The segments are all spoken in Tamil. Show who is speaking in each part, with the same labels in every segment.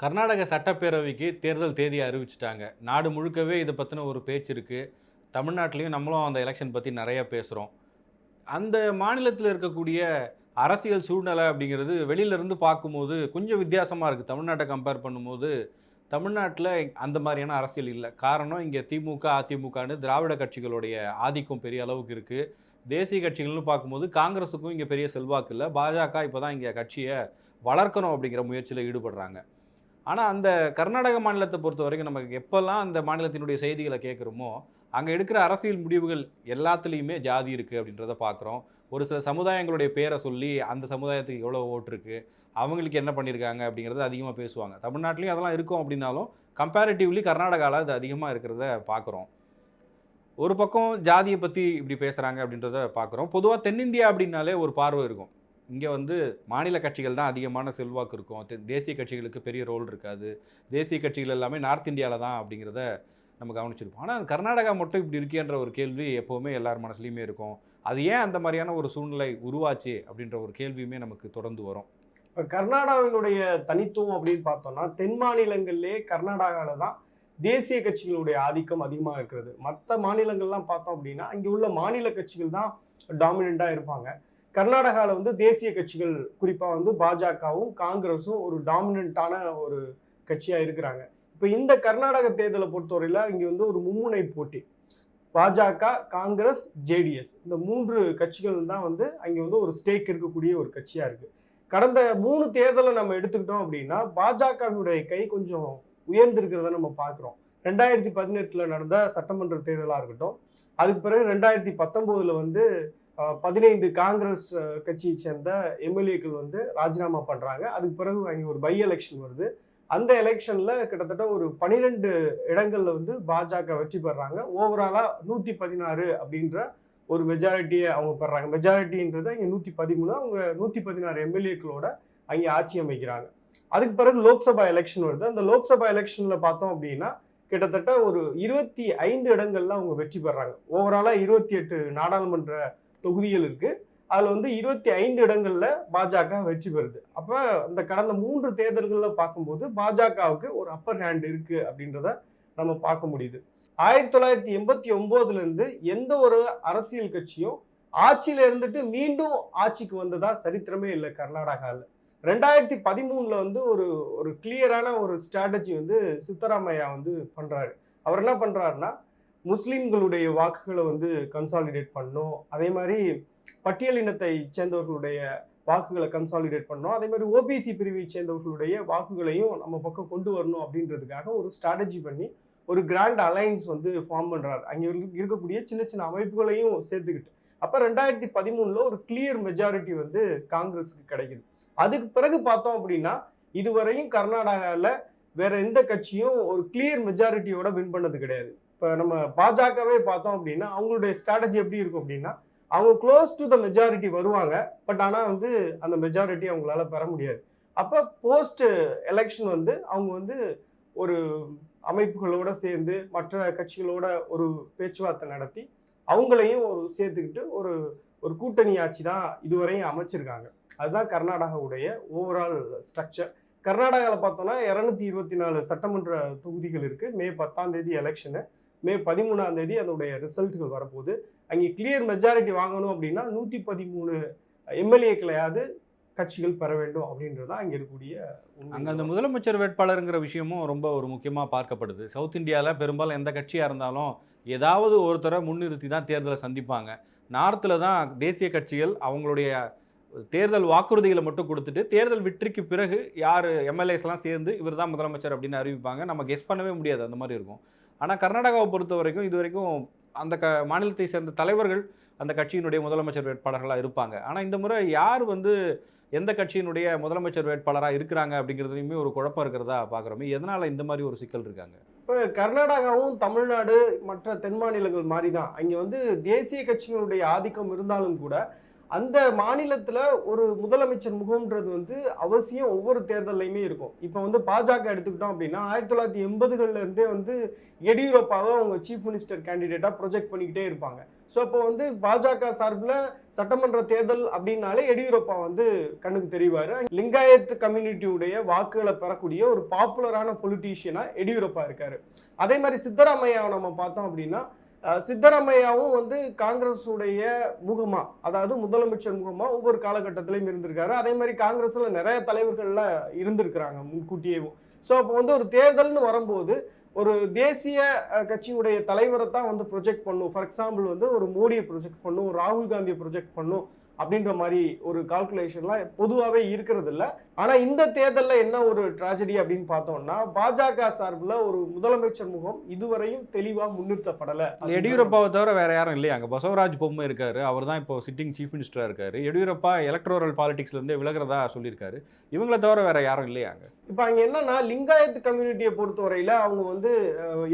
Speaker 1: கர்நாடக சட்டப்பேரவைக்கு தேர்தல் தேதியை அறிவிச்சிட்டாங்க. நாடு முழுக்கவே இதை பற்றின ஒரு பேச்சு இருக்குது தமிழ்நாட்டிலையும் நம்மளும் அந்த எலெக்ஷன் பற்றி நிறையா பேசுகிறோம் அந்த மாநிலத்தில் இருக்கக்கூடிய அரசியல் சூழ்நிலை அப்படிங்கிறது வெளியிலேருந்து பார்க்கும்போது கொஞ்சம் வித்தியாசமாக இருக்குது தமிழ்நாட்டை கம்பேர் பண்ணும்போது தமிழ்நாட்டில் அந்த மாதிரியான அரசியல் இல்லை. காரணம் இங்கே திமுக அதிமுகன்னு திராவிட கட்சிகளுடைய ஆதிக்கம் பெரிய அளவுக்கு இருக்குது தேசிய கட்சிகள்னு பார்க்கும்போது காங்கிரஸுக்கும் இங்கே பெரிய செல்வாக்கு இல்லை. பாஜக இப்போ தான் இங்கே கட்சியை வளர்க்கணும் அப்படிங்கிற முயற்சியில் ஈடுபடுறாங்க. ஆனால் அந்த கர்நாடக மாநிலத்தை பொறுத்த வரைக்கும் நமக்கு எப்போல்லாம் அந்த மாநிலத்தினுடைய செய்திகளை கேட்குறோமோ அங்கே எடுக்கிற அரசியல் முடிவுகள் எல்லாத்துலேயுமே ஜாதி இருக்குது அப்படின்றத பார்க்குறோம் ஒரு சில சமுதாயங்களுடைய பேரை சொல்லி அந்த சமுதாயத்துக்கு எவ்வளோ ஓட்டு இருக்குது அவங்களுக்கு என்ன பண்ணியிருக்காங்க அப்படிங்கிறத அதிகமாக பேசுவாங்க. தமிழ்நாட்டிலையும் அதெல்லாம் இருக்கும் அப்படின்னாலும் கம்பேரிட்டிவ்லி கர்நாடகாவில் அது அதிகமாக இருக்கிறத பார்க்குறோம் ஒரு பக்கம் ஜாதியை பற்றி இப்படி பேசுகிறாங்க அப்படின்றத பார்க்குறோம் பொதுவாக தென்னிந்தியா அப்படின்னாலே ஒரு பார்வை இருக்கும். இங்கே வந்து மாநில கட்சிகள் தான் அதிகமான செல்வாக்கு இருக்கும். தேசிய கட்சிகளுக்கு பெரிய ரோல் இருக்காது. தேசிய கட்சிகள் எல்லாமே நார்த் இந்தியாவில் தான் அப்படிங்கிறத நம்ம கவனிச்சிருப்போம். ஆனால் கர்நாடகா மட்டும் இப்படி இருக்கேன்ற ஒரு கேள்வி எப்போவுமே எல்லார் மனசுலையுமே இருக்கும். அது ஏன் அந்த மாதிரியான ஒரு சூழ்நிலை உருவாச்சு அப்படின்ற ஒரு கேள்வியுமே நமக்கு தொடர்ந்து வரும்.
Speaker 2: இப்போ கர்நாடகாவினுடைய தனித்துவம் அப்படின்னு பார்த்தோம்னா தென் மாநிலங்கள்லேயே கர்நாடகாவில் தான் தேசிய கட்சிகளுடைய ஆதிக்கம் அதிகமாக இருக்கிறது. மற்ற மாநிலங்கள்லாம் பார்த்தோம் அப்படின்னா இங்கே உள்ள மாநில கட்சிகள் தான் டாமினண்ட்டாக இருப்பாங்க. கர்நாடகாவில் வந்து தேசிய கட்சிகள் குறிப்பாக வந்து பாஜகவும் காங்கிரஸும் ஒரு டாமினண்ட்டான ஒரு கட்சியாக இருக்கிறாங்க. இப்போ இந்த கர்நாடக தேர்தலை பொறுத்தவரையில் இங்கே வந்து ஒரு மும்முனை போட்டி. பாஜக காங்கிரஸ் ஜேடிஎஸ். இந்த மூன்று கட்சிகள் தான் வந்து அங்கே வந்து ஒரு ஸ்டேக் இருக்கக்கூடிய ஒரு கட்சியாக இருக்குது கடந்த மூணு தேர்தலை நம்ம எடுத்துக்கிட்டோம் அப்படின்னா பாஜகவினுடைய கை கொஞ்சம் உயர்ந்திருக்கிறத நம்ம பார்க்குறோம். ரெண்டாயிரத்தி பதினெட்டில் நடந்த சட்டமன்ற தேர்தலாக இருக்கட்டும் அதுக்கு பிறகு ரெண்டாயிரத்தி பத்தொம்போதில் வந்து பதினைந்து காங்கிரஸ் கட்சியை சேர்ந்த எம்எல்ஏக்கள் வந்து ராஜினாமா பண்ணுறாங்க அதுக்கு பிறகு அங்கே ஒரு பை எலெக்ஷன் வருது. அந்த எலெக்ஷனில் கிட்டத்தட்ட ஒரு பன்னிரெண்டு இடங்களில் வந்து பாஜக வெற்றி பெறாங்க. ஓவராலாக நூற்றி பதினாறு அப்படின்ற ஒரு மெஜாரிட்டியை அவங்க பெறாங்க. மெஜாரிட்டின்றது இங்கே நூற்றி பதிமூணு. அவங்க நூற்றி பதினாறு எம்எல்ஏக்களோட அங்கே ஆட்சி அமைக்கிறாங்க. அதுக்கு பிறகு லோக்சபா எலெக்ஷன் வருது. அந்த லோக்சபா எலெக்ஷனில் பார்த்தோம் அப்படின்னா கிட்டத்தட்ட ஒரு இருபத்தி ஐந்து இடங்கள்ல அவங்க வெற்றி பெறாங்க. ஓவராலாக இருபத்தி எட்டு நாடாளுமன்ற தொகுதிகள் இருக்குது அதில் வந்து இருபத்தி ஐந்து இடங்களில் பாஜக வெற்றி பெறுது. அப்போ இந்த கடந்த மூன்று தேர்தல்களில் பார்க்கும்போது பாஜகவுக்கு ஒரு அப்பர் ஹேண்ட் இருக்குது அப்படின்றத நம்ம பார்க்க முடியுது. ஆயிரத்தி தொள்ளாயிரத்தி எண்பத்தி ஒம்போதுலேருந்து எந்த ஒரு அரசியல் கட்சியும் ஆட்சியில் இருந்துட்டு மீண்டும் ஆட்சிக்கு வந்ததா சரித்திரமே இல்லை கர்நாடகாவில் ரெண்டாயிரத்தி பதிமூணில் வந்து ஒரு ஒரு கிளியரான ஒரு ஸ்ட்ராட்டஜி வந்து சித்தராமையா வந்து பண்ணுறாரு அவர் என்ன பண்ணுறாருன்னா முஸ்லீம்களுடைய வாக்குகளை வந்து கன்சாலிடேட் பண்ணோம். அதே மாதிரி பட்டியலினத்தை சேர்ந்தவர்களுடைய வாக்குகளை கன்சாலிடேட் பண்ணோம். அதே மாதிரி ஓபிசி பிரிவை சேர்ந்தவர்களுடைய வாக்குகளையும் நம்ம பக்கம் கொண்டு வரணும் அப்படின்றதுக்காக ஒரு ஸ்ட்ராட்டஜி பண்ணி ஒரு கிராண்ட் அலைன்ஸ் வந்து ஃபார்ம் பண்ணுறாரு அங்கே இருக்கக்கூடிய சின்ன சின்ன அமைப்புகளையும் சேர்த்துக்கிட்டு. அப்போ ரெண்டாயிரத்தி பதிமூணில் ஒரு கிளியர் மெஜாரிட்டி வந்து காங்கிரஸுக்கு கிடைக்குது. அதுக்கு பிறகு பார்த்தோம் அப்படின்னா இதுவரையும் கர்நாடகாவில் வேற எந்த கட்சியும் ஒரு கிளியர் மெஜாரிட்டியோட வின் பண்ணது கிடையாது. இப்போ நம்ம பாஜகவே பார்த்தோம் அப்படின்னா அவங்களுடைய ஸ்ட்ராட்டஜி எப்படி இருக்கும் அப்படின்னா அவங்க க்ளோஸ் டு த மெஜாரிட்டி வருவாங்க. பட் ஆனால் வந்து அந்த மெஜாரிட்டி அவங்களால பெற முடியாது. அப்போ போஸ்ட் எலெக்ஷன் வந்து அவங்க வந்து ஒரு அமைப்புகளோட சேர்ந்து மற்ற கட்சிகளோட ஒரு பேச்சுவார்த்தை நடத்தி அவங்களையும் ஒரு சேர்த்துக்கிட்டு ஒரு ஒரு கூட்டணி ஆட்சி தான் இதுவரையும் அமைச்சிருக்காங்க. அதுதான் கர்நாடகாவுடைய ஓவரால் ஸ்ட்ரக்சர் கர்நாடகாவில் பார்த்தோம்னா இரநூத்தி இருபத்தி நாலு சட்டமன்ற தொகுதிகள் இருக்குது மே பத்தாம் தேதி எலெக்ஷனு மே பதிமூணாம் தேதி அதனுடைய ரிசல்ட்டுகள் வரப்போகுது. அங்கே கிளியர் மெஜாரிட்டி வாங்கணும் அப்படின்னா நூற்றி பதிமூணு எம்எல்ஏக்களையாவது கட்சிகள் பெற வேண்டும் அப்படின்றது தான் அங்கே இருக்கக்கூடிய
Speaker 1: அங்கே அந்த முதலமைச்சர் வேட்பாளருங்கிற விஷயமும் ரொம்ப ஒரு முக்கியமாக பார்க்கப்படுது. சவுத் இந்தியாவில் பெரும்பாலும் எந்த கட்சியாக இருந்தாலும் ஏதாவது ஒருத்தரை முன்னிறுத்தி தான் தேர்தலை சந்திப்பாங்க. நார்த்தில் தான் தேசிய கட்சிகள் அவங்களுடைய தேர்தல் வாக்குறுதிகளை மட்டும் கொடுத்துட்டு தேர்தல் வெற்றிக்கு பிறகு யார் எம்எல்ஏஸ்லாம் சேர்ந்து இவர் தான் முதலமைச்சர் அப்படின்னு அறிவிப்பாங்க. நம்ம கெஸ் பண்ணவே முடியாது. அந்த மாதிரி இருக்கும். ஆனால் கர்நாடகாவை பொறுத்த வரைக்கும் இது வரைக்கும் அந்த க மாநிலத்தை சேர்ந்த தலைவர்கள் அந்த கட்சியினுடைய முதலமைச்சர் வேட்பாளர்களாக இருப்பாங்க. ஆனால் இந்த முறை யார் வந்து எந்த கட்சியினுடைய முதலமைச்சர் வேட்பாளராக இருக்கிறாங்க அப்படிங்கிறதுலையுமே ஒரு குழப்பம் இருக்கிறதா பார்க்குறோமே எதனால் இந்த மாதிரி ஒரு சிக்கல் இருக்காங்க?
Speaker 2: இப்போ கர்நாடகாவும் தமிழ்நாடு மற்ற தென் மாநிலங்கள் மாதிரி தான் அங்கே வந்து தேசிய கட்சிகளுடைய ஆதிக்கம் இருந்தாலும் கூட அந்த மாநிலத்தில் ஒரு முதலமைச்சர் முகம்ன்றது வந்து அவசியம் ஒவ்வொரு தேர்தல்லையுமே இருக்கும். இப்போ வந்து பாஜக எடுத்துக்கிட்டோம் அப்படின்னா ஆயிரத்தி தொள்ளாயிரத்தி எண்பதுகள்லேருந்தே வந்து எடியூரப்பாவை அவங்க சீஃப் மினிஸ்டர் கேண்டிடேட்டாக ப்ரொஜெக்ட் பண்ணிக்கிட்டே இருப்பாங்க. ஸோ அப்போ வந்து பாஜக சார்பில் சட்டமன்ற தேர்தல் அப்படின்னாலே எடியூரப்பா வந்து கண்ணுக்கு தெரிவார். லிங்காயத் கம்யூனிட்டியுடைய வாக்குகளை பெறக்கூடிய ஒரு பாப்புலரான பொலிட்டீஷியனாக எடியூரப்பா இருக்கார். அதே மாதிரி சித்தராமையாவை நம்ம பார்த்தோம் அப்படின்னா சித்தராமையாவும் வந்து காங்கிரஸுடைய முகமா அதாவது முதலமைச்சர் முகமா ஒவ்வொரு காலகட்டத்திலையும் இருந்திருக்காரு. அதே மாதிரி காங்கிரஸ்ல நிறைய தலைவர்கள்லாம் இருந்திருக்கிறாங்க முன்கூட்டியேவும். ஸோ அப்போ வந்து ஒரு தேர்தல்னு வரும்போது ஒரு தேசிய கட்சியுடைய தலைவரை தான் வந்து ப்ரொஜெக்ட் பண்ணும். ஃபார் எக்ஸாம்பிள் வந்து ஒரு மோடியை ப்ரொஜெக்ட் பண்ணும் ஒரு ராகுல் காந்தியை ப்ரொஜெக்ட் பண்ணும். அப்படின்ற மாதிரி ஒரு கால்குலேஷன்லாம் பொதுவாகவே இருக்கிறது இல்ல ஆனா இந்த தேர்தல்ல என்ன ஒரு ட்ராஜடி அப்படின்னு பார்த்தோம்னா பாஜக சார்பில் ஒரு முதலமைச்சர் முகம் இதுவரையும் தெளிவா முன்னிறுத்தப்படல.
Speaker 1: எடியூரப்பாவை தவிர வேற யாரும் இல்லையா. அங்கே பசவராஜ் பொம்மை இருக்காரு. அவர் தான் இப்போ சிட்டிங் சீஃப் மினிஸ்டராக இருக்காரு. எடியூரப்பா எலக்ட்ரோரல் பாலிடிக்ஸ்லேருந்து விலகிறதா சொல்லியிருக்காரு. இவங்கள தவிர வேற யாரும் இல்லையா அங்கே.
Speaker 2: இப்போ அங்க என்னன்னா லிங்காயத் கம்யூனிட்டியை பொறுத்தவரையில அவங்க வந்து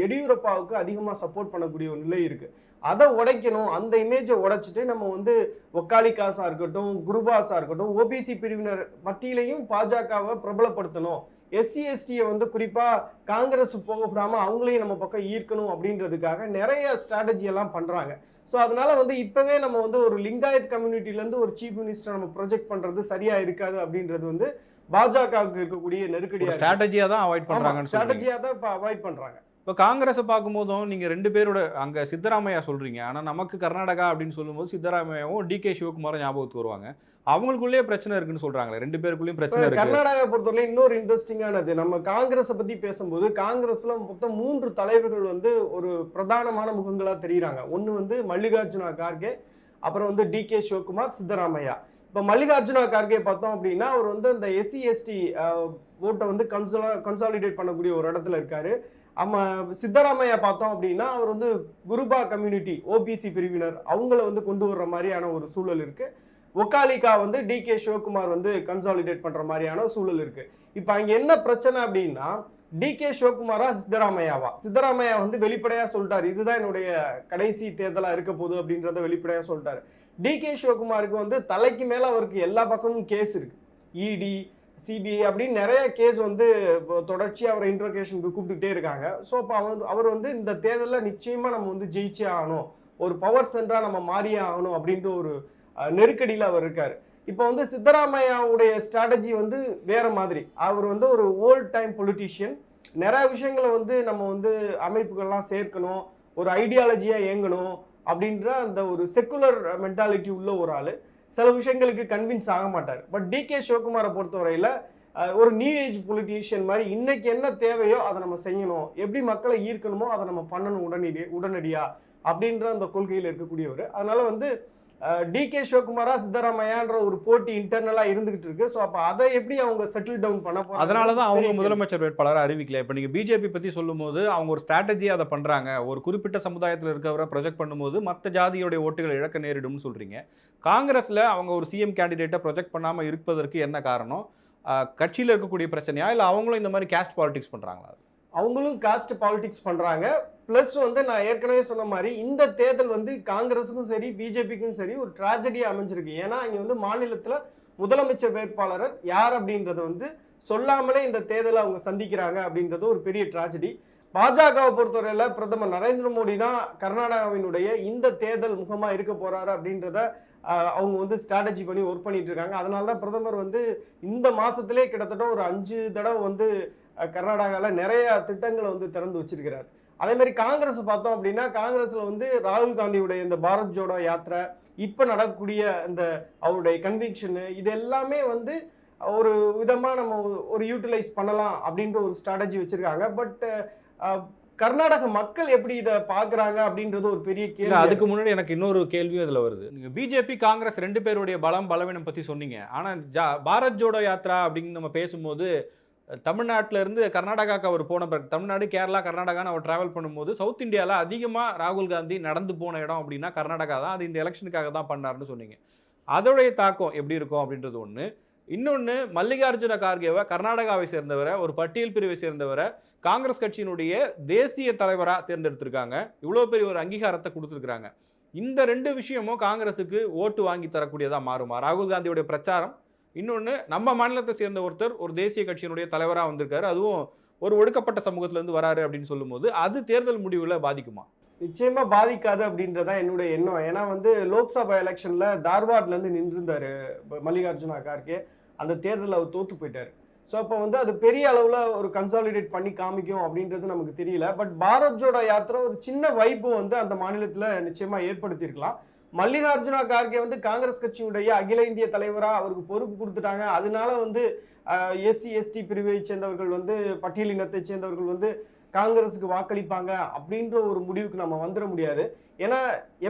Speaker 2: எடியூரப்பாவுக்கு அதிகமா சப்போர்ட் பண்ணக்கூடிய ஒரு நிலை இருக்கு. அதை உடைக்கணும். அந்த இமேஜை உடைச்சிட்டு நம்ம வந்து ஒக்காலிகாஸா இருக்கட்டும் குருபாஸா இருக்கட்டும் ஓபிசி பிரிவினர் மத்தியிலையும் பாஜகவை பிரபலப்படுத்தணும். எஸ்சி எஸ்டியை வந்து குறிப்பா காங்கிரஸ் போக விடாம அவங்களையும் நம்ம பக்கம் ஈர்க்கணும் அப்படின்றதுக்காக நிறைய ஸ்ட்ராட்டஜி எல்லாம் பண்றாங்க. ஸோ அதனால வந்து இப்பவே நம்ம வந்து ஒரு லிங்காயத் கம்யூனிட்டில இருந்து ஒரு சீஃப் மினிஸ்டர் நம்ம ப்ரொஜெக்ட் பண்றது சரியா இருக்காது அப்படின்றது வந்து பாஜகவுக்கு இருக்கக்கூடிய நெருக்கடியா இருக்கு.
Speaker 1: ஸ்ட்ராட்டஜியாக தான் அவாய்ட்
Speaker 2: ஆமா,
Speaker 1: பண்ணுறாங்கன்னு சொல்றீங்க
Speaker 2: ஸ்ட்ராட்டஜியா தான் இப்போ அவாய்ட் பண்றாங்க.
Speaker 1: இப்போ காங்கிரஸை பார்க்கும்போதும் நீங்கள் ரெண்டு பேரோட அங்கே சித்தராமையா சொல்கிறீங்க ஆனால் நமக்கு கர்நாடகா அப்படின்னு சொல்லும்போது சித்தராமையாவும் டி கே சிவகுமாரும் ஞாபகத்துக்கு வருவாங்க. அவங்களுக்குள்ளேயே பிரச்சனை இருக்குன்னு சொல்கிறாங்களே ரெண்டு பேருக்குள்ளேயும் பிரச்சனை இருக்கு.
Speaker 2: கர்நாடகா பொறுத்தவரை இன்னொரு இன்ட்ரெஸ்டிங்கானது நம்ம காங்கிரஸை பத்தி பேசும்போது காங்கிரஸ்ல மொத்தம் மூன்று தலைவர்கள் வந்து ஒரு பிரதானமான முகங்களா தெரியுறாங்க. ஒன்னு வந்து மல்லிகார்ஜுனா கார்கே அப்புறம் வந்து டி கே சிவகுமார் சித்தராமையா. இப்போ மல்லிகார்ஜுனா கார்கே பார்த்தோம் அப்படின்னா அவர் வந்து இந்த எஸ்சி எஸ்டி ஓட்டை வந்து கன்சோலா கன்சாலிடேட் பண்ணக்கூடிய ஒரு இடத்துல இருக்காரு. நம்ம சித்தராமையா பார்த்தோம் அப்படின்னா அவர் வந்து குருபா கம்யூனிட்டி ஓபிசி பிரிவினர். அவங்கள வந்து கொண்டு வர்ற மாதிரியான ஒரு சூழல் இருக்கு. ஒக்காலிகா வந்து டி கே சிவகுமார் வந்து கன்சாலிடேட் பண்ற மாதிரியான சூழல் இருக்கு. இப்போ அங்க என்ன பிரச்சனை அப்படின்னா டி கே சிவகுமாரா சித்தராமையாவா? சித்தராமையா வந்து வெளிப்படையா சொல்லிட்டாரு. இதுதான் என்னுடைய கடைசி தேர்தலா இருக்க போகுது அப்படின்றத வெளிப்படையா சொல்லிட்டாரு. டி கே சிவகுமாருக்கு வந்து தலைக்கு மேல அவருக்கு எல்லா பக்கமும் கேஸ் இருக்கு. இடி சிபிஐ அப்படின்னு நிறைய கேஸ் வந்து தொடர்ச்சியாக அவரை இன்ட்ரோகேஷனுக்கு கூப்பிட்டுக்கிட்டே இருக்காங்க. ஸோ அப்போ அவர் அவர் வந்து இந்த தேர்தலில் நிச்சயமாக நம்ம வந்து ஜெயிச்சே ஆகணும். ஒரு பவர் சென்டராக நம்ம மாறியே ஆகணும் அப்படின்ற ஒரு நெருக்கடியில் அவர் இருக்கார். இப்போ வந்து சித்தராமையாவுடைய ஸ்ட்ராட்டஜி வந்து வேறு மாதிரி. அவர் வந்து ஒரு ஓல்ட் டைம் பொலிட்டீஷியன் நிறைய விஷயங்களை வந்து நம்ம வந்து அமைப்புகள்லாம் சேர்க்கணும். ஒரு ஐடியாலஜியாக இயங்கணும் அப்படின்ற அந்த ஒரு செக்குலர் மென்டாலிட்டி உள்ள ஒரு ஆள். சில விஷயங்களுக்கு கன்வின்ஸ் ஆக மாட்டார். பட் டி கே சிவகுமாரை பொறுத்தவரையில் ஒரு நியூ ஏஜ் பொலிட்டீஷியன் மாதிரி இன்னைக்கு என்ன தேவையோ அதை நம்ம செய்யணும். எப்படி மக்களை ஈர்க்கணுமோ அதை நம்ம பண்ணணும் உடனடி உடனடியாக அப்படின்ற அந்த கொள்கையில் இருக்கக்கூடியவர். அதனால் வந்து டி கே சிவகுமாரா சித்தராமையான்ற ஒரு போட்டி இன்டர்னலா இருந்துகிட்டு இருக்கு. ஸோ அப்போ அதை எப்படி அவங்க செட்டில் டவுன் பண்ண போறாங்க
Speaker 1: அதனால தான் அவங்க. முதலமைச்சர் வேட்பாளரை அறிவிக்கல. இப்போ நீங்கள் பிஜேபி பற்றி சொல்லும்போது அவங்க ஒரு ஸ்ட்ராட்டஜி அதை பண்ணுறாங்க ஒரு குறிப்பிட்ட சமுதாயத்தில் இருக்கவரை ப்ரொஜெக்ட் பண்ணும்போது மற்ற ஜாதியோடைய ஓட்டுகளை இழக்க நேரிடும்னு சொல்கிறீங்க காங்கிரஸில் அவங்க ஒரு சிஎம் கேண்டிடேட்டை ப்ரொஜெக்ட் பண்ணாமல் இருப்பதற்கு என்ன காரணம்? கட்சியில் இருக்கக்கூடிய பிரச்சனையா? இல்லை அவங்களும் இந்த மாதிரி கேஸ்ட் பாலிடிக்ஸ் பண்ணுறாங்களா
Speaker 2: அவங்களும் காஸ்ட் பாலிடிக்ஸ் பண்ணுறாங்க ப்ளஸ் வந்து நான் ஏற்கனவே சொன்ன மாதிரி இந்த தேர்தல் வந்து காங்கிரஸுக்கும் சரி பிஜேபிக்கும் சரி ஒரு ட்ராஜடியாக அமைஞ்சிருக்கு. ஏன்னா இங்கே வந்து மாநிலத்தில் முதலமைச்சர் வேட்பாளர் யார் அப்படின்றத வந்து சொல்லாமலே இந்த தேர்தலை அவங்க சந்திக்கிறாங்க அப்படின்றது ஒரு பெரிய ட்ராஜடி பாஜகவை பொறுத்தவரையில் பிரதமர் நரேந்திர மோடி தான் கர்நாடகாவினுடைய இந்த தேர்தல் முகமாக இருக்க போகிறாரு அப்படின்றத அவங்க வந்து ஸ்ட்ராட்டஜி பண்ணி ஒர்க் பண்ணிட்டு இருக்காங்க. அதனால தான் பிரதமர் வந்து இந்த மாதத்துலேயே கிட்டத்தட்ட ஒரு அஞ்சு தடவை வந்து அஹ், கர்நாடகால நிறைய திட்டங்களை வந்து திறந்து வச்சிருக்கிறார். அதே மாதிரி காங்கிரஸ் பார்த்தோம் அப்படின்னா காங்கிரஸ்ல வந்து ராகுல் காந்தியுடைய இந்த பாரத் ஜோடோ யாத்திரை இப்போ நடக்கக்கூடிய இந்த அவருடைய கன்விக்ஷனு இது எல்லாமே வந்து ஒரு விதமா நம்ம ஒரு யூட்டிலைஸ் பண்ணலாம் அப்படின்ற ஒரு ஸ்ட்ராட்டஜி வச்சிருக்காங்க. பட் கர்நாடக மக்கள் எப்படி இதை பார்க்கறாங்க அப்படின்றது ஒரு பெரிய கேள்வி
Speaker 1: அதுக்கு முன்னாடி எனக்கு இன்னொரு கேள்வியும் இதில் வருது. நீங்கள் பிஜேபி காங்கிரஸ் ரெண்டு பேருடைய பலம் பலவீனம் பற்றி சொன்னீங்க. ஆனால் ஜா பாரத் ஜோடோ யாத்ரா அப்படின்னு நம்ம பேசும்போது தமிழ்நாட்டிலேருந்து கர்நாடகாவுக்கு அவர் போன பிறகு தமிழ்நாடு கேரளா கர்நாடகான்னு அவர் ட்ராவல் பண்ணும்போது சவுத் இந்தியாவில் அதிகமாக ராகுல் காந்தி நடந்து போன இடம் அப்படின்னா கர்நாடகா தான். அது இந்த எலெக்ஷனுக்காக தான் பண்ணாருன்னு சொன்னீங்க. அதோடைய தாக்கம் எப்படி இருக்கும் அப்படின்றது ஒன்று இன்னொன்று மல்லிகார்ஜுன கார்கேவை கர்நாடகாவை சேர்ந்தவரை ஒரு பட்டியல் பிரிவை சேர்ந்தவரை காங்கிரஸ் கட்சியினுடைய தேசிய தலைவராக தேர்ந்தெடுத்திருக்காங்க. இவ்வளோ பெரிய ஒரு அங்கீகாரத்தை கொடுத்துருக்குறாங்க. இந்த ரெண்டு விஷயமும் காங்கிரஸுக்கு ஓட்டு வாங்கி தரக்கூடியதாக மாறுமா? ராகுல் காந்தியுடைய பிரச்சாரம் இன்னொன்று நம்ம மாநிலத்தை சேர்ந்த ஒருத்தர் ஒரு தேசிய கட்சியினுடைய தலைவராக வந்திருக்காரு. அதுவும் ஒரு ஒடுக்கப்பட்ட சமூகத்திலேருந்து வராரு அப்படின்னு சொல்லும்போது அது தேர்தல் முடிவில் பாதிக்குமா?
Speaker 2: நிச்சயமா பாதிக்காது அப்படின்றதான் என்னுடைய எண்ணம். ஏன்னா வந்து லோக்சபா எலெக்ஷன்ல தார்வாட்ல இருந்து நின்றிருந்தாரு மல்லிகார்ஜுனா கார்கே. அந்த தேர்தலில் அவர் தோத்து போயிட்டார். ஸோ அப்போ வந்து அது பெரிய அளவில் ஒரு கன்சாலிடேட் பண்ணி காமிக்கும் அப்படின்றது நமக்கு தெரியல. பட் பாரத் ஜோடோ யாத்திரை ஒரு சின்ன வைப்பு வந்து அந்த மாநிலத்தில் நிச்சயமாக ஏற்படுத்தியிருக்கலாம். மல்லிகார்ஜுனா கார்கே வந்து காங்கிரஸ் கட்சியுடைய அகில இந்திய தலைவராக அவருக்கு பொறுப்பு கொடுத்துட்டாங்க. அதனால வந்து எஸ்சி எஸ்டி பிரிவை சேர்ந்தவர்கள் வந்து பட்டியலினத்தை சேர்ந்தவர்கள் வந்து காங்கிரஸுக்கு வாக்களிப்பாங்க அப்படின்ற ஒரு முடிவுக்கு நம்ம வந்துட முடியாது. ஏன்னா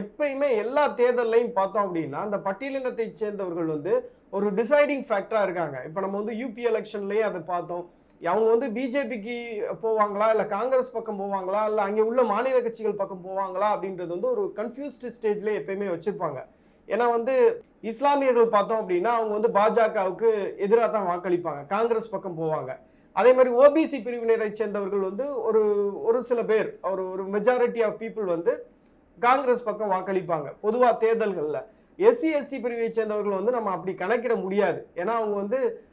Speaker 2: எப்பயுமே எல்லா தேர்தல்லையும் பார்த்தோம் அப்படின்னா அந்த பட்டியலினத்தை சேர்ந்தவர்கள் வந்து ஒரு டிசைடிங் ஃபேக்டராக இருக்காங்க. இப்போ நம்ம வந்து யூபி எலெக்ஷன்லேயே அதை பார்த்தோம். அவங்க வந்து பிஜேபிக்கு போவாங்களா? இல்லை காங்கிரஸ் பக்கம் போவாங்களா? இல்லை அங்கே உள்ள மாநில கட்சிகள் பக்கம் போவாங்களா? அப்படின்றது வந்து ஒரு கன்ஃபியூஸ்டு ஸ்டேஜ்லேயே எப்பயுமே வச்சுருப்பாங்க. ஏன்னா வந்து இஸ்லாமியர்கள் பார்த்தோம் அப்படின்னா அவங்க வந்து பாஜகவுக்கு எதிராக தான் வாக்களிப்பாங்க. காங்கிரஸ் பக்கம் போவாங்க. அதே மாதிரி ஓபிசி பிரிவினரை சேர்ந்தவர்கள் வந்து ஒரு ஒரு சில பேர் ஒரு ஒரு மெஜாரிட்டி ஆஃப் பீப்புள் வந்து காங்கிரஸ் பக்கம் வாக்களிப்பாங்க. பொதுவாக தேர்தல்களில். எஸ்சி எஸ்டி பிரிவை சேர்ந்தவர்கள் வந்து நம்ம அப்படி கணக்கிட முடியாது. ஏன்னா அவங்க வந்து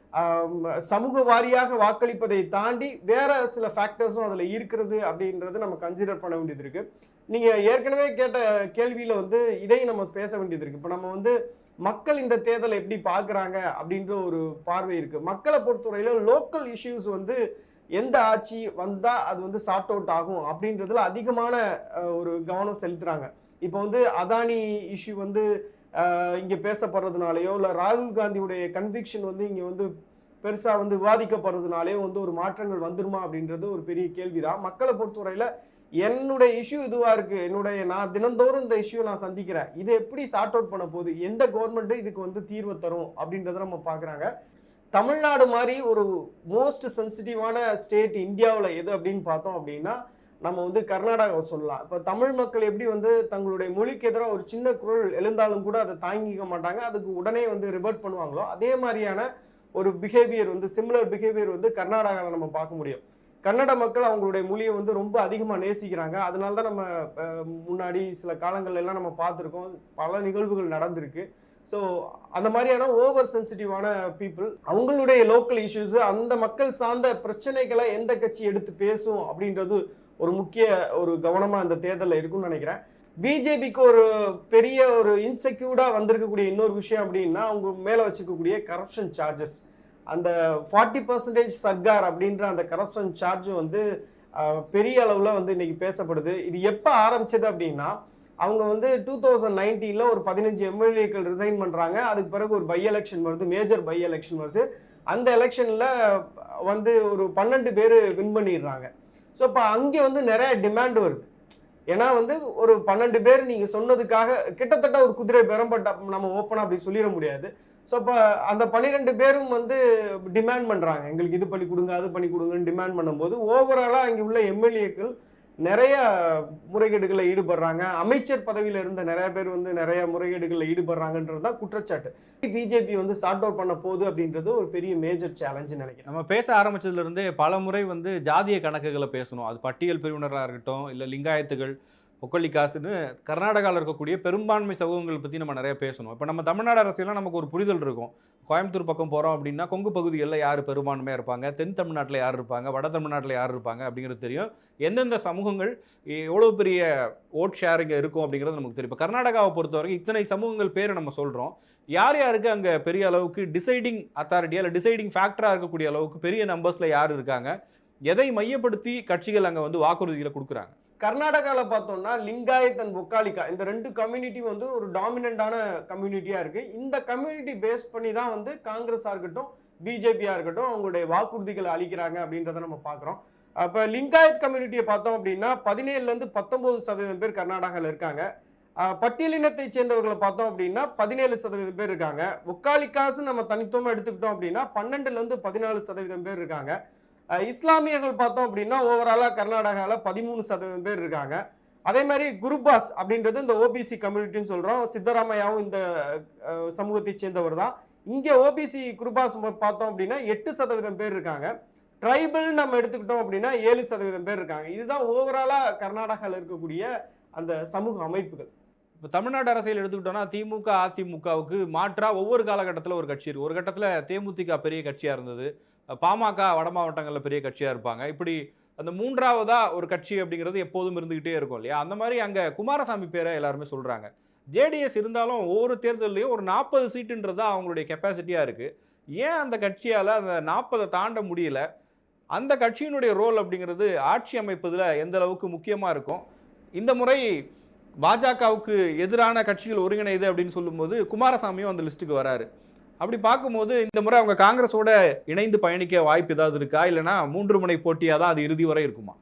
Speaker 2: சமூக வாரியாக வாக்களிப்பதை தாண்டி வேற சில ஃபேக்டர்ஸும் அதில் இருக்கிறது அப்படின்றது நம்ம கன்சிடர் பண்ண வேண்டியது இருக்கு. நீங்கள் ஏற்கனவே கேட்ட கேள்வியில் வந்து இதையும் நம்ம பேச வேண்டியது இருக்கு. இப்போ நம்ம வந்து மக்கள் இந்த தேர்தலை எப்படி பார்க்குறாங்க அப்படின்ற ஒரு பார்வை இருக்கு. மக்களை பொறுத்தவரையில லோக்கல் இஷ்யூஸ் வந்து எந்த ஆட்சி வந்தால் அது வந்து சார்ட் அவுட் ஆகும் அப்படின்றதுல அதிகமான ஒரு கவனம் செலுத்துகிறாங்க இப்போ வந்து அதானி இஷ்யூ வந்து இங்கே பேசப்படுறதுனாலையோ இல்லை ராகுல் காந்தியுடைய கன்விக்ஷன் வந்து இங்கே வந்து பெருசாக வந்து விவாதிக்கப்படுறதுனாலே வந்து ஒரு மாற்றங்கள் வந்துருமா அப்படின்றது ஒரு பெரிய கேள்விதான். மக்களை பொறுத்தவரையில் என்னுடைய இஷ்யூ இதுவாக இருக்குது என்னுடைய நான் தினந்தோறும் இந்த இஷ்யூ நான் சந்திக்கிறேன். இது எப்படி சார்ட் அவுட் பண்ண போகுது? எந்த கவர்மெண்ட்டும் இதுக்கு வந்து தீர்வு தரும் அப்படின்றத நம்ம பார்க்குறாங்க. தமிழ்நாடு மாதிரி ஒரு மோஸ்ட் சென்சிட்டிவான ஸ்டேட் இந்தியாவில் எது அப்படின்னு பார்த்தோம் அப்படின்னா நம்ம வந்து கர்நாடகாவை சொல்லலாம். இப்போ தமிழ் மக்கள் எப்படி வந்து தங்களுடைய மொழிக்கு எதிராக ஒரு சின்ன குரல் எழுந்தாலும் கூட அதை தாங்கிக்க மாட்டாங்க. அதுக்கு உடனே வந்து ரிவர்ட் பண்ணுவாங்களோ? அதே மாதிரியான ஒரு பிஹேவியர் வந்து சிமிலர் பிஹேவியர் வந்து கர்நாடகாவில் நம்ம பார்க்க முடியும். கன்னட மக்கள் அவங்களுடைய மொழியை வந்து ரொம்ப அதிகமாக நேசிக்கிறாங்க. அதனால தான் நம்ம முன்னாடி சில காலங்கள்ல எல்லாம் நம்ம பார்த்துருக்கோம். பல நிகழ்வுகள் நடந்திருக்கு. ஸோ அந்த மாதிரியான ஓவர் சென்சிட்டிவான பீப்புள் அவங்களுடைய லோக்கல் இஷ்யூஸு அந்த மக்கள் சார்ந்த பிரச்சனைகளை எந்த கட்சி எடுத்து பேசும் அப்படின்றது ஒரு முக்கிய ஒரு கவனமாக இந்த தேர்தலில் இருக்கும்னு நினைக்கிறேன். பிஜேபிக்கு ஒரு பெரிய ஒரு இன்செக்யூர்டாக வந்திருக்கக்கூடிய இன்னொரு விஷயம் அப்படின்னா அவங்க மேலே வச்சுக்கக்கூடிய கரப்ஷன் சார்ஜஸ் அந்த ஃபார்ட்டி பர்சன்டேஜ் சர்க்கார் அப்படின்ற அந்த கரப்ஷன் சார்ஜ் வந்து பெரிய அளவில் வந்து இன்றைக்கி பேசப்படுது. இது எப்போ ஆரம்பிச்சது அப்படின்னா அவங்க வந்து டூ தௌசண்ட் நைன்டீனில் ஒரு பதினஞ்சு எம்எல்ஏக்கள் ரிசைன் பண்ணுறாங்க அதுக்கு பிறகு ஒரு பை எலெக்ஷன் வருது மேஜர் பை எலெக்ஷன் வருது. அந்த எலெக்ஷனில் வந்து ஒரு பன்னெண்டு பேர் வின் பண்ணிடுறாங்க. ஸோ இப்போ அங்கே வந்து நிறைய டிமாண்ட் வருது ஏன்னா வந்து ஒரு பன்னெண்டு பேர் நீங்கள் சொன்னதுக்காக கிட்டத்தட்ட ஒரு குதிரை பெறம்பட்ட நம்ம ஓப்பனாக அப்படி சொல்லிட முடியாது. ஸோ இப்போ அந்த பன்னிரெண்டு பேரும் வந்து டிமாண்ட் பண்ணுறாங்க எங்களுக்கு இது பண்ணி கொடுங்க அது பண்ணி கொடுங்கன்னு டிமாண்ட் பண்ணும்போது ஓவராலாக அங்கே உள்ள எம்எல்ஏக்கள் நிறைய முறைகேடுகளில் ஈடுபடுறாங்க. அமைச்சர் பதவியில் இருந்த நிறைய பேர் வந்து நிறைய முறைகேடுகளில் ஈடுபடுறாங்கன்றது தான் குற்றச்சாட்டு. பிஜேபி வந்து சார்ட் அவுட் பண்ண போகுது அப்படின்றது ஒரு பெரிய மேஜர் சேலஞ்சு நினைக்கிறேன்.
Speaker 1: நம்ம பேச ஆரம்பிச்சதுலேருந்தே பல முறை வந்து ஜாதிய கணக்குகளை பேசணும். அது பட்டியல் பிரிவினராக இருக்கட்டும் இல்லை லிங்காயத்துகள் ஒக்கொல்லிக்காசுன்னு கர்நாடகாவில் இருக்கக்கூடிய பெரும்பான்மை சமூகங்கள் பற்றி நம்ம நிறைய பேசணும். இப்போ நம்ம தமிழ்நாடு அரசியலாம் நமக்கு ஒரு புரிதல் இருக்கும். கோயம்புத்தூர் பக்கம் போகிறோம் அப்படின்னா கொங்கு பகுதிகளில் யார் பெரும்பான்மையாக இருப்பாங்க? தென் தமிழ்நாட்டில் யார் இருப்பாங்க? வட தமிழ்நாட்டில் யார் இருப்பாங்க? அப்படிங்கிறது தெரியும். எந்தெந்த சமூகங்கள் எவ்வளோ பெரிய ஓட் இங்கே இருக்கும் அப்படிங்கிறது நமக்கு தெரியும். இப்போ கர்நாடகாவை பொறுத்தவரைக்கும் இத்தனை சமூகங்கள் பேரை நம்ம சொல்கிறோம் யார் யாருக்கு அங்கே பெரிய அளவுக்கு டிசைடிங் அத்தாரிட்டியாக இல்லை டிசைடிங் ஃபேக்டராக இருக்கக்கூடிய அளவுக்கு பெரிய நம்பர்ஸில் யார் இருக்காங்க? எதை மையப்படுத்தி கட்சிகள் அங்கே வந்து வாக்குறுதிகளை கொடுக்குறாங்க?
Speaker 2: கர்நாடகாவில் பார்த்தோம்னா லிங்காயத் அண்ட் ஒக்காலிக்கா இந்த ரெண்டு கம்யூனிட்டி வந்து ஒரு டாமினண்டான கம்யூனிட்டியாக இருக்குது இந்த கம்யூனிட்டி பேஸ் பண்ணி தான் வந்து காங்கிரஸாக இருக்கட்டும் பிஜேபியாக இருக்கட்டும் அவங்களுடைய வாக்குறுதிகளை அளிக்கிறாங்க அப்படின்றத நம்ம பார்க்குறோம். அப்போ லிங்காயத் கம்யூனிட்டியை பார்த்தோம் அப்படின்னா பதினேழுலேருந்து பத்தொம்போது சதவீதம் பேர் கர்நாடகாவில் இருக்காங்க. பட்டியலினத்தை சேர்ந்தவர்களை பார்த்தோம் அப்படின்னா பதினேழு சதவீதம் பேர் இருக்காங்க. ஒக்காலிக்காசு நம்ம தனித்துவமாக எடுத்துக்கிட்டோம் அப்படின்னா பன்னெண்டுலேருந்து பதினாலு சதவீதம் பேர் இருக்காங்க. இஸ்லாமியர்கள் பார்த்தோம் அப்படின்னா ஓவராலாக கர்நாடகாவில் பதிமூணு சதவீதம் பேர் இருக்காங்க. அதே மாதிரி குருபாஸ் அப்படின்றது இந்த ஓபிசி கம்யூனிட்டின்னு சொல்கிறோம் சித்தராமையாவும் இந்த சமூகத்தை சேர்ந்தவர் தான். இங்கே ஓபிசி குருபாஸ் பார்த்தோம் அப்படின்னா எட்டு சதவீதம் பேர் இருக்காங்க. ட்ரைபிள் நம்ம எடுத்துக்கிட்டோம் அப்படின்னா ஏழு சதவீதம் பேர் இருக்காங்க. இதுதான் ஓவராலாக கர்நாடகாவில் இருக்கக்கூடிய அந்த சமூக அமைப்புகள்.
Speaker 1: இப்போ தமிழ்நாடு அரசியல் எடுத்துக்கிட்டோம்னா திமுக அதிமுகவுக்கு மாற்றாக ஒவ்வொரு காலகட்டத்தில் ஒரு கட்சி இருக்குது ஒரு கட்டத்தில் தேமுதிக பெரிய கட்சியாக இருந்தது. பாமக வட மாவட்டங்களில் பெரிய கட்சியாக இருப்பாங்க. இப்படி அந்த மூன்றாவதா ஒரு கட்சி அப்படிங்கிறது எப்போதும் இருந்துக்கிட்டே இருக்கும் இல்லையா? அந்த மாதிரி அங்கே குமாரசாமி பேரை எல்லாருமே சொல்கிறாங்க ஜேடிஎஸ் இருந்தாலும் ஒவ்வொரு தேர்தல்லையும் ஒரு நாற்பது சீட்டுன்றது தான் அவங்களுடைய கெப்பாசிட்டியாக இருக்குது ஏன் அந்த கட்சியால் அந்த நாற்பதை தாண்ட முடியல? அந்த கட்சியினுடைய ரோல் அப்படிங்கிறது ஆட்சி அமைப்பதில் எந்த அளவுக்கு முக்கியமாக இருக்கும்? இந்த முறை பாஜகவுக்கு எதிரான கட்சிகள் ஒருங்கிணைது அப்படின்னு சொல்லும்போது குமாரசாமியும் அந்த லிஸ்ட்டுக்கு வராரு. அப்படி பார்க்கும்போது இந்த முறை அவங்க காங்கிரஸோட இணைந்து பயணிக்க வாய்ப்பு ஏதாவது இருக்கா? இல்லைன்னா மூன்று முனை போட்டியாக தான் அது இறுதி வரை இருக்குமா?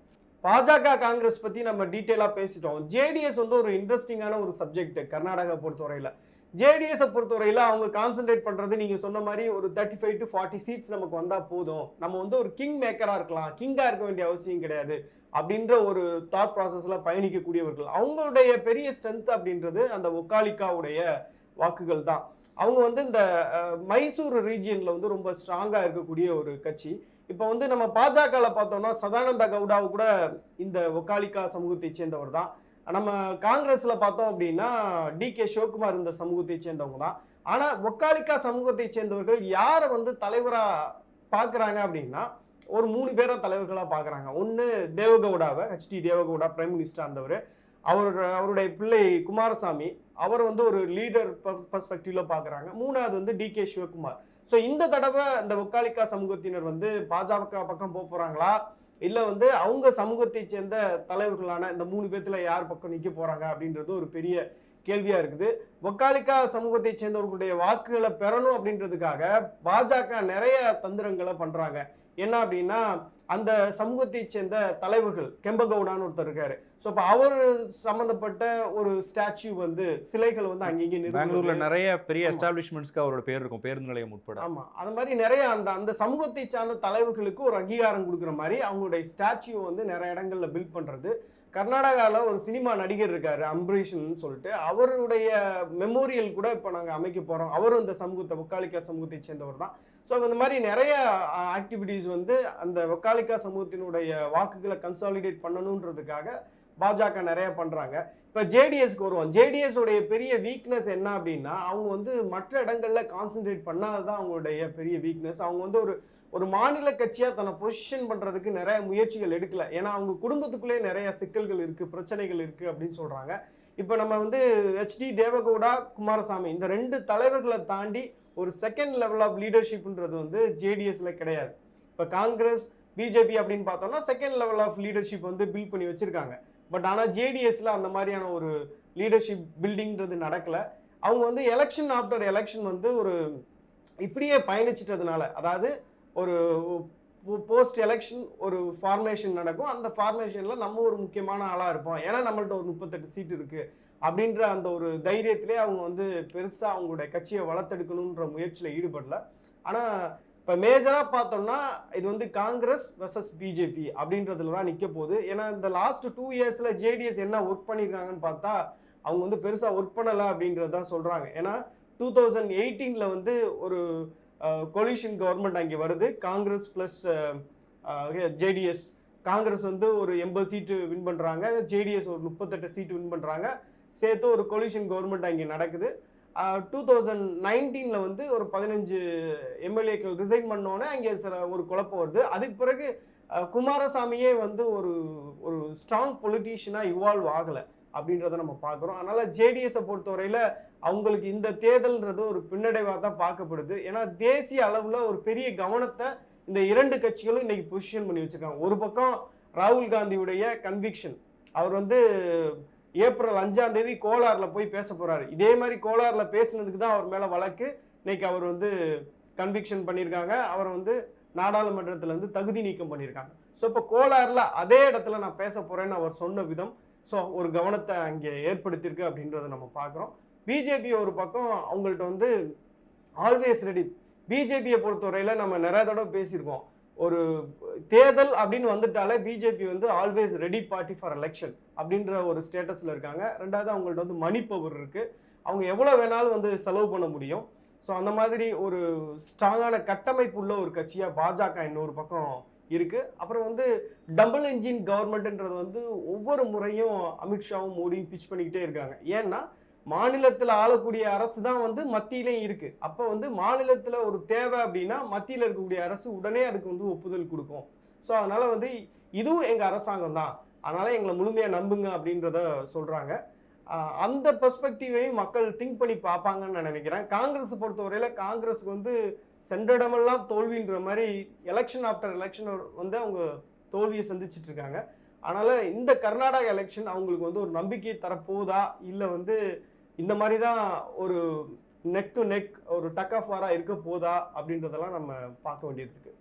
Speaker 2: பாஜக காங்கிரஸ் பற்றி நம்ம டீட்டெயிலாக பேசிட்டோம். ஜேடிஎஸ் வந்து ஒரு இன்ட்ரெஸ்டிங்கான ஒரு சப்ஜெக்ட் கர்நாடகா பொறுத்தவரையில். ஜேடிஎஸை பொறுத்தவரையில் அவங்க கான்சென்ட்ரேட் பண்ணுறது நீங்கள் சொன்ன மாதிரி ஒரு thirty five to forty seats நமக்கு வந்தால் போதும். நம்ம வந்து ஒரு கிங் மேக்கராக இருக்கலாம். கிங்காக இருக்க வேண்டிய அவசியம் கிடையாது. அப்படின்ற ஒரு தாட் ப்ராசஸில் பயணிக்கக்கூடியவர்கள். அவங்களுடைய பெரிய ஸ்ட்ரென்த் அப்படின்றது அந்த ஒக்காலிக்காவுடைய வாக்குகள் தான். அவங்க வந்து இந்த மைசூர் ரீஜியனில் வந்து ரொம்ப ஸ்ட்ராங்காக இருக்கக்கூடிய ஒரு கட்சி. இப்போ வந்து நம்ம பாஜகவில் பார்த்தோம்னா சதானந்த கவுடாவு கூட இந்த ஒக்காலிக்கா சமூகத்தை சேர்ந்தவர் தான். நம்ம காங்கிரஸில் பார்த்தோம் அப்படின்னா டி கே சிவகுமார் இந்த சமூகத்தை சேர்ந்தவங்க தான். ஆனால் ஒக்காலிக்கா சமூகத்தை சேர்ந்தவர்கள் யாரை வந்து தலைவராக பார்க்குறாங்க அப்படின்னா ஒரு மூணு பேரை தலைவர்களாக பார்க்குறாங்க ஒன்று தேவகவுடாவை ஹெச்டி தேவகவுடா பிரைம் மினிஸ்டர் இருந்தவர் அவர் அவருடைய பிள்ளை குமாரசாமி அவர் வந்து ஒரு லீடர் பர்ஸ்பெக்டிவ்ல பார்க்குறாங்க மூணாவது வந்து டி கே சிவகுமார். ஸோ இந்த தடவை இந்த ஒக்காலிக்கா சமூகத்தினர் வந்து பாஜக பக்கம் போக போறாங்களா? இல்ல வந்து அவங்க சமூகத்தை சேர்ந்த தலைவர்களான இந்த மூணு பேர்த்துல யார் பக்கம் நிக்க போறாங்க அப்படின்றது ஒரு பெரிய கேள்வியா இருக்குது. ஒக்காலிக்கா சமூகத்தை சேர்ந்தவர்களுடைய வாக்குகளை பெறணும் அப்படின்றதுக்காக பாஜக நிறைய தந்திரங்களை பண்றாங்க. என்ன அப்படின்னா அந்த சமூகத்தை சேர்ந்த தலைவர்கள் கெம்பகவுடான்னு ஒருத்தர் இருக்காரு. ஸோ இப்போ அவர் சம்மந்தப்பட்ட ஒரு ஸ்டாச்சு வந்து சிலைகள் வந்து நிறுவுறது.
Speaker 1: பெங்களூர்ல நிறைய பெரிய. எஸ்டாப்ளிஷ்மெண்ட்ஸ்க்கு அவரோட பேர் இருக்கும் பேருந்து நிலையம் உட்பட.
Speaker 2: ஆமா. அது மாதிரி நிறைய அந்த அந்த சமூகத்தை சார்ந்த தலைவர்களுக்கு ஒரு அங்கீகாரம் கொடுக்குற மாதிரி அவங்களுடைய ஸ்டாச்சு வந்து நிறைய இடங்கள்ல பில்ட் பண்றது. கர்நாடகால ஒரு சினிமா நடிகர் இருக்காரு அம்பரீஷன் சொல்லிட்டு. அவருடைய மெமோரியல் கூட இப்போ நாங்கள் அமைக்க போறோம். அவரும் இந்த சமூகத்தை ஒக்காலிக்கா சமூகத்தை சேர்ந்தவர் தான். ஸோ இந்த மாதிரி நிறைய ஆக்டிவிட்டீஸ் வந்து அந்த ஒக்காலிக்கா சமூகத்தினுடைய வாக்குகளை கன்சாலிடேட் பண்ணணுன்றதுக்காக பாஜக நிறைய பண்ணுறாங்க இப்போ ஜேடிஎஸ்க்கு வருவோம். ஜேடிஎஸ் உடைய பெரிய வீக்னஸ் என்ன அப்படின்னா அவங்க வந்து மற்ற இடங்களில் கான்சென்ட்ரேட் பண்ணாததான் அவங்களுடைய பெரிய வீக்னஸ் அவங்க வந்து ஒரு ஒரு மாநில கட்சியாக தன்னை பொசிஷன் பண்ணுறதுக்கு நிறைய முயற்சிகள் எடுக்கல. ஏன்னா அவங்க குடும்பத்துக்குள்ளே நிறைய சிக்கல்கள் இருக்குது பிரச்சனைகள் இருக்குது அப்படின்னு சொல்கிறாங்க இப்போ நம்ம வந்து ஹெச்டி தேவகவுடா குமாரசாமி இந்த ரெண்டு தலைவர்களை தாண்டி ஒரு செகண்ட் லெவல் ஆஃப் லீடர்ஷிப்ன்றது வந்து ஜேடிஎஸ்ல கிடையாது. இப்போ காங்கிரஸ் பிஜேபி அப்படின்னு பார்த்தோம்னா செகண்ட் லெவல் ஆஃப் லீடர்ஷிப் வந்து பில்ட் பண்ணி வச்சிருக்காங்க. பட் ஆனால் ஜேடிஎஸ்ல அந்த மாதிரியான ஒரு லீடர்ஷிப் பில்டிங்கிறது நடக்கல. அவங்க வந்து எலெக்ஷன் ஆஃப்டர் எலெக்ஷன் வந்து ஒரு இப்படியே பயணிச்சிட்டதுனால அதாவது ஒரு போஸ்ட் எலெக்ஷன் ஒரு ஃபார்மேஷன் நடக்கும். அந்த ஃபார்மேஷனில் நம்ம ஒரு முக்கியமான ஆளாக இருப்போம். ஏன்னா நம்மள்ட்ட ஒரு முப்பத்தெட்டு சீட் இருக்குது அப்படின்ற அந்த ஒரு தைரியத்திலே அவங்க வந்து பெருசாக அவங்களுடைய கட்சியை வளர்த்தெடுக்கணுன்ற முயற்சியில் ஈடுபடல. ஆனால் இப்போ மேஜராக பார்த்தோம்னா இது வந்து காங்கிரஸ் வெர்சஸ் பிஜேபி அப்படின்றதுல தான் நிற்க போகுது. ஏன்னா இந்த லாஸ்ட் டூ இயர்ஸில் ஜேடிஎஸ் என்ன ஒர்க் பண்ணியிருக்காங்கன்னு பார்த்தா அவங்க வந்து பெருசாக ஒர்க் பண்ணலை அப்படின்றது தான் சொல்கிறாங்க ஏன்னா டூ தௌசண்ட் எயிட்டீனில் வந்து ஒரு கொலிஷன் கவர்மெண்ட் அங்கே வருது. காங்கிரஸ் ப்ளஸ் ஜேடிஎஸ் காங்கிரஸ் வந்து ஒரு எண்பது சீட்டு வின் பண்ணுறாங்க ஜேடிஎஸ் ஒரு முப்பத்தெட்டு சீட்டு வின் பண்ணுறாங்க சேர்த்து ஒரு கொலிஷன் கவர்மெண்ட் அங்கே நடக்குது. டூ தௌசண்ட் நைன்டீனில் வந்து ஒரு பதினஞ்சு எம்எல்ஏக்கள் ரிசைன் பண்ணோன்னே அங்கே சில ஒரு குழப்பம் வருது. அதுக்கு பிறகு குமாரசாமியே வந்து ஒரு ஒரு ஸ்ட்ராங் பொலிட்டீஷியனாக இவால்வ் ஆகலை அப்படின்றத நம்ம பார்க்குறோம். அதனால் ஜேடிஎஸை பொறுத்தவரையில் அவங்களுக்கு இந்த தேர்தல்ன்றது ஒரு பின்னடைவாக தான் பார்க்கப்படுது. ஏன்னா தேசிய அளவில் ஒரு பெரிய கவனத்தை இந்த இரண்டு கட்சிகளும் இன்னைக்கு பொசிஷன் பண்ணி வச்சுருக்காங்க. ஒரு பக்கம் ராகுல் காந்தியுடைய கன்விக்ஷன் அவர் வந்து ஏப்ரல் அஞ்சாம் தேதி கோலாரில் போய் பேச போகிறாரு இதே மாதிரி கோலாரில் பேசுனதுக்கு தான் அவர் மேலே வழக்கு. இன்னைக்கு அவர் வந்து கன்விக்ஷன் பண்ணியிருக்காங்க. அவரை வந்து நாடாளுமன்றத்தில் வந்து தகுதி நீக்கம் பண்ணியிருக்காங்க. ஸோ இப்போ கோலாரில் அதே இடத்துல நான் பேச போகிறேன்னு அவர் சொன்ன விதம். ஸோ ஒரு கவனத்தை அங்கே ஏற்படுத்தியிருக்கு அப்படின்றத நம்ம பார்க்குறோம். பிஜேபி ஒரு பக்கம் அவங்கள்ட்ட வந்து ஆல்வேஸ் ரெடி பிஜேபியை பொறுத்தவரையில் நம்ம நிறைய தடவை பேசியிருக்கோம். ஒரு தேர்தல் அப்படின்னு வந்துட்டாலே பிஜேபி வந்து always ready party for election அப்படின்ற ஒரு ஸ்டேட்டஸில் இருக்காங்க. ரெண்டாவது அவங்கள்ட்ட வந்து மணி பவர் இருக்குது அவங்க எவ்வளோ வேணாலும் வந்து செலவு பண்ண முடியும். ஸோ அந்த மாதிரி ஒரு ஸ்ட்ராங்கான கட்டமைப்பு உள்ள ஒரு கட்சியாக பாஜக இன்னொரு பக்கம் இருக்குது அப்புறம் வந்து டபுள் இன்ஜின் கவர்மெண்ட்ன்றது வந்து ஒவ்வொரு முறையும் அமித்ஷாவும் மோடியும் பிச் பண்ணிக்கிட்டே இருக்காங்க. ஏன்னா மாநிலத்தில் ஆளக்கூடிய அரசு தான் வந்து மத்தியிலையும் இருக்கு. அப்போ வந்து மாநிலத்தில் ஒரு தேவை அப்படின்னா மத்தியில் இருக்கக்கூடிய அரசு உடனே அதுக்கு வந்து ஒப்புதல் கொடுக்கும். ஸோ அதனால வந்து இதுவும் எங்கள் அரசாங்கம் தான். அதனால எங்களை முழுமையாக நம்புங்க அப்படின்றத சொல்றாங்க. அந்த பெர்ஸ்பெக்டிவையும் மக்கள் திங்க் பண்ணி பார்ப்பாங்கன்னு நான் நினைக்கிறேன். காங்கிரஸ் பொறுத்தவரையில் காங்கிரஸுக்கு வந்து சென்றடமெல்லாம் தோல்வின்ற மாதிரி எலெக்ஷன் ஆஃப்டர் எலெக்ஷன் வந்து அவங்க தோல்வியை சந்திச்சிட்டு இருக்காங்க. அதனால் இந்த கர்நாடகா எலெக்ஷன் அவங்களுக்கு வந்து ஒரு நம்பிக்கை தரப்போதா? இல்லை வந்து இந்த மாதிரி தான் ஒரு நெக் டு நெக் ஒரு டக் ஆஃப் வாராக இருக்க போதா அப்படின்றதெல்லாம் நம்ம பார்க்க வேண்டியது இருக்குது